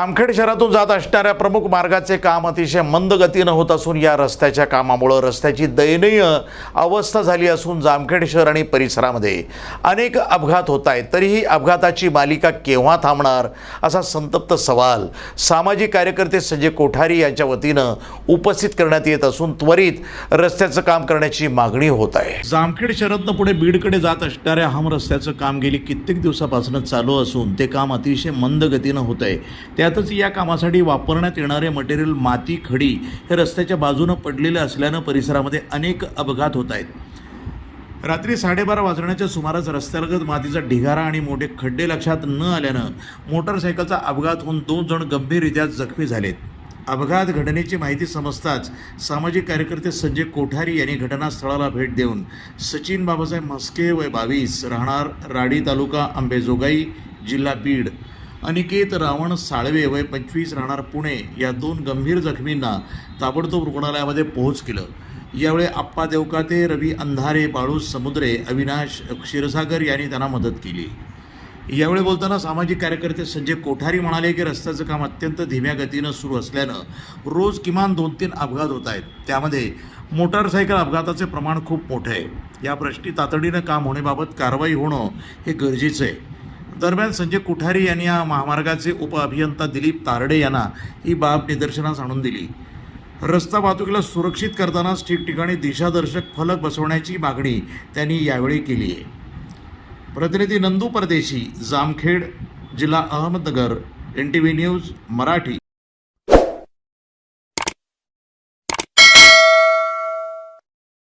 जामखेड शहरातून जात असणाऱ्या प्रमुख मार्गाचे काम अतिशय मंद गतीनं होत असून या रस्त्याच्या कामामुळं रस्त्याची दयनीय अवस्था झाली असून जामखेड शहर आणि परिसरामध्ये अनेक अपघात होत आहेत. तरीही अपघाताची मालिका केव्हा थांबणार असा संतप्त सवाल सामाजिक कार्यकर्ते संजय कोठारी यांच्या वतीनं उपस्थित करण्यात येत असून त्वरित रस्त्याचं काम करण्याची मागणी होत आहे. जामखेड शहरातनं पुढे बीडकडे जात असणाऱ्या हम रस्त्याचं काम गेली कित्येक दिवसापासून चालू असून ते काम अतिशय मंद गतीनं होत आहे त्या त्यातच या कामासाठी वापरण्यात येणारे मटेरियल माती खडी हे रस्त्याच्या बाजूनं पडलेले असल्यानं परिसरामध्ये अनेक अपघात होत आहेत. रात्री साडेबारा वाजण्याच्या सुमारास रस्त्यालगत मातीचा ढिगारा आणि मोठे खड्डे लक्षात न आल्यानं मोटारसायकलचा अपघात होऊन दोन जण गंभीररित्या जखमी झालेत. अपघात घटनेची माहिती समजताच सामाजिक कार्यकर्ते संजय कोठारी यांनी घटनास्थळाला भेट देऊन सचिन बाबासाहेब म्हस्के वय बावीस राहणार राडी तालुका अंबेजोगाई जिल्हा बीड. अनिकेत रावण साळवे वय पंचवीस राहणार पुणे या दोन गंभीर जखमींना ताबडतोब रुग्णालयामध्ये पोहोच केलं. यावेळी आप्पा देवकाते रवी अंधारे बाळू समुद्रे अविनाश क्षीरसागर यांनी त्यांना मदत केली. यावेळी बोलताना सामाजिक कार्यकर्ते संजय कोठारी म्हणाले की रस्त्याचं काम अत्यंत धीम्या गतीनं सुरू असल्यानं रोज किमान दोन तीन अपघात होत आहेत. त्यामध्ये मोटारसायकल अपघाताचे प्रमाण खूप मोठं आहे. या प्रश्नी तातडीनं काम होण्याबाबत कारवाई होणं हे गरजेचं आहे. दरम्यान संजय कुठारी यांनी या महामार्गाचे उपअभियंता दिलीप तारडे यांना ही बाब निदर्शनास आणून दिली. रस्ता वाहतुकीला सुरक्षित करतानाच ठिकठिकाणी दिशादर्शक फलक बसवण्याची मागणी त्यांनी यावेळी केली आहे. प्रतिनिधी नंदू परदेशी जामखेड जिल्हा Ahmednagar N T V news Marathi.